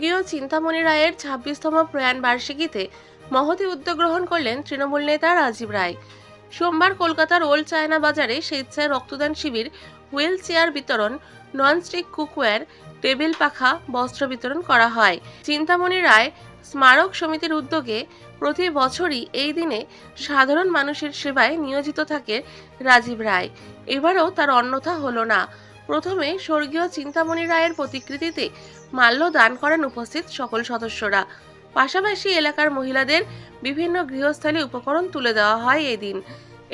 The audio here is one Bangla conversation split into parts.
রায়ের ছাব্বিশতম প্রয়াণ বার্ষিকীতে মহতি উদ্যোগ গ্রহণ করলেন তৃণমূল নেতা রাজীব রায়। সোমবার কলকাতার ওল্ড চায়না বাজারে স্বেচ্ছায় রক্তদান শিবির, হুইল চেয়ার বিতরণ, ননস্টিক কুকওয়্যার, টেবিল পাখা, বস্ত্র বিতরণ করা হয়। চিন্তামণি রায় স্মারক সমিতির উদ্যোগে প্রতি বছরই এই দিনে সাধারণ মানুষের সেবায় নিয়োজিত থাকে রাজীব রায়। এবারও তার অন্যথা হলো না। প্রথমে স্বর্গীয় চিন্তামণি রায়ের প্রতিকৃতিতে মাল্য দান করেন উপস্থিত সকল সদস্যরা। পাশাপাশি এলাকার মহিলাদের বিভিন্ন গৃহস্থালী উপকরণ তুলে দেওয়া হয় এদিন।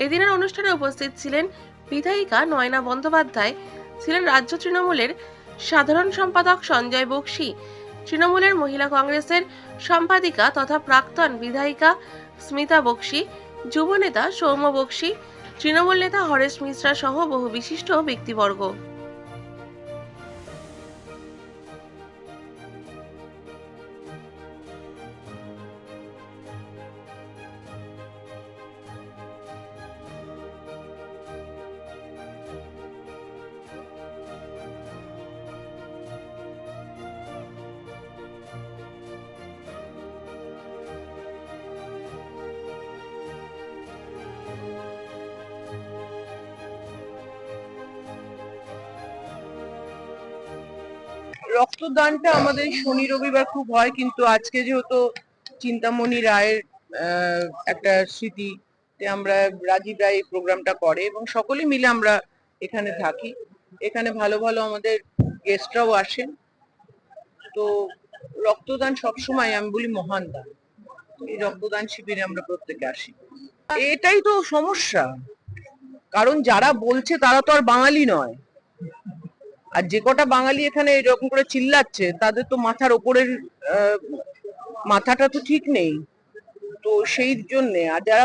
এদিনের অনুষ্ঠানে উপস্থিত ছিলেন বিধায়িকা নয়না বন্দ্যোপাধ্যায়, ছিলেন রাজ্য তৃণমূলের সাধারণ সম্পাদক সঞ্জয় বক্সি, তৃণমূলের মহিলা কংগ্রেসের সম্পাদিকা তথা প্রাক্তন বিধায়িকা স্মিতা বক্সি যুবনেতা সৌম্য বক্সি, তৃণমূল নেতা হরেশ মিশ্রা সহ বহু বিশিষ্ট ব্যক্তিবর্গ। রক্তদানটা আমাদের শনি রবিবার খুব হয়, কিন্তু আজকে যেহেতু চিন্তামণি রায়ের একটা স্মৃতিতে আমরা রাজীব রায় এই প্রোগ্রামটা করে এবং সকলে মিলে আমরা এখানে থাকি। এখানে ভালো ভালো আমাদের গেস্টরাও আসেন। তো রক্তদান সবসময় আমি বলি মহান দান। এই রক্তদান শিবিরে আমরা প্রত্যেকে আসি। এটাই তো সমস্যা। কারণ যারা বলছে তারা তো আর বাঙালি নয়। আর যে কটা বাঙালি এখানে এরকম করে চিল্লাচ্ছে, তাদের তো মাথার ওপরের মাথাটা তো ঠিক নেই। তো সেই জন্যে, আর যারা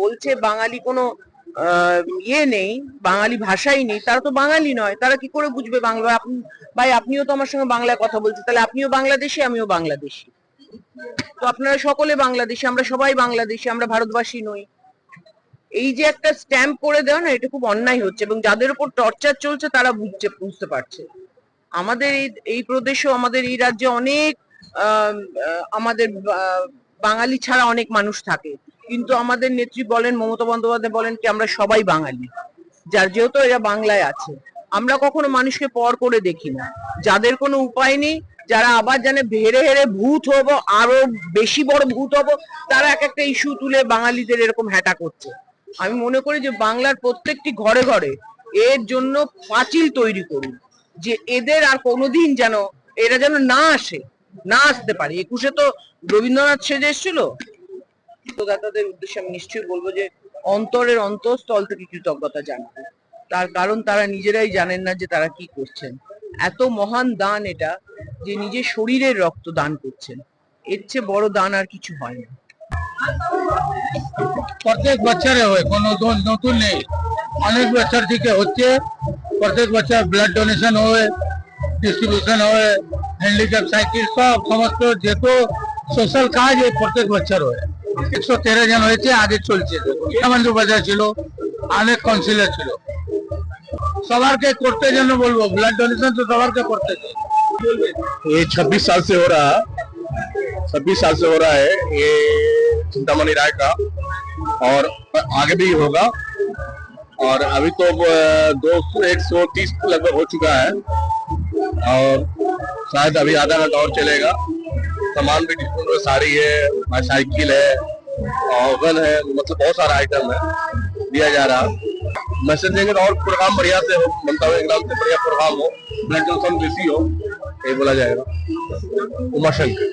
বলছে বাঙালি কোনো ইয়ে নেই, বাঙালি ভাষাই নেই, তারা তো বাঙালি নয়, তারা কি করে বুঝবে বাংলা? আপনি ভাই, আপনিও তো আমার সঙ্গে বাংলায় কথা বলছেন, তাহলে আপনিও বাংলাদেশি, আমিও বাংলাদেশি। তো আপনারা সকলে বাংলাদেশি, আমরা সবাই বাংলাদেশি, আমরা ভারতবাসী নই। এই যে একটা স্ট্যাম্প করে দেওয়া না, এটা খুব অন্যায় হচ্ছে এবং যাদের উপর টর্চার চলছে তারা বুঝছে, বুঝতে পারছে। আমাদের এই এই প্রদেশে আমাদের এই রাজ্যে অনেক আমাদের বাঙালি ছাড়া অনেক মানুষ থাকে। কিন্তু আমাদের নেত্রী বলেন, মমতা বন্দ্যোপাধ্যায় বলেন কি, আমরা সবাই বাঙালি। যার যেহেতু এরা বাংলায় আছে। আমরা কখনো মানুষকে পর করে দেখি না। যাদের কোনো উপায় নেই, যারা আবার জানে ভেড়ে হেরে ভূত হব, আরও বেশি বড় ভূত হব, তারা এক একটা ইস্যু তুলে বাঙালিদের এরকম হ্যাটা করছে। আমি মনে করি যে বাংলার প্রত্যেকটি ঘরে ঘরে এর জন্য পাঁচিল তৈরি করুন, যে এদের আর কোনোদিন যেন এরা যেন না আসে, না আসতে পারে। একুশে তো রবীন্দ্রনাথ সেজে এসেছিল। দাতাদের উদ্দেশ্যে আমি নিশ্চয়ই বলব যে অন্তরের অন্তঃস্থল থেকে কৃতজ্ঞতা জানাব। তার কারণ তারা নিজেরাই জানেন না যে তারা কি করছেন। এত মহান দান এটা যে নিজের শরীরের রক্ত দান করছেন। এর চেয়ে বড় দান আর কিছু হয় না। প্রত্যেক বছরে হয় কোনো দোষ নতুন নেই অনেক বছর থেকে হচ্ছে প্রত্যেক বছর ব্লাড ডোনেশন হয় ডিস্ট্রিবিউশন হয় হ্যান্ডিক্যাপ সাইকেল সব সমস্ত যেত সোশ্যাল কাজ এই প্রত্যেক বছর হয় একশো তেরো জন হয়েছে আগে চলছে বন্দ্যোপাধ্যায় ছিল অনেক কাউন্সিলর ছিল সবারকে করতে জন্য বলবো ব্লাড ডোনেশন তো সবারকে করতে চাই ये 26 साल से हो रहा है 26 साल से हो रहा है ये चिंतामणि राय का। और आगे भी होगा। और अभी तो दो एक सौ तीस लगभग हो चुका है। और शायद अभी आधा घंटा और चलेगा। सामान भी डिस्काउंट में साड़ी है साइकिल है ओवन है मतलब बहुत सारा आइटम है, दिया जा रहा। मैसेज देंगे तो और प्रोग्राम बढ़िया से हो मनता हुआ एकदम से बढ़िया प्रोग्राम हो। ब्लड डोनेशन बेसी हो ये बोला जाएगा। उमा शंकर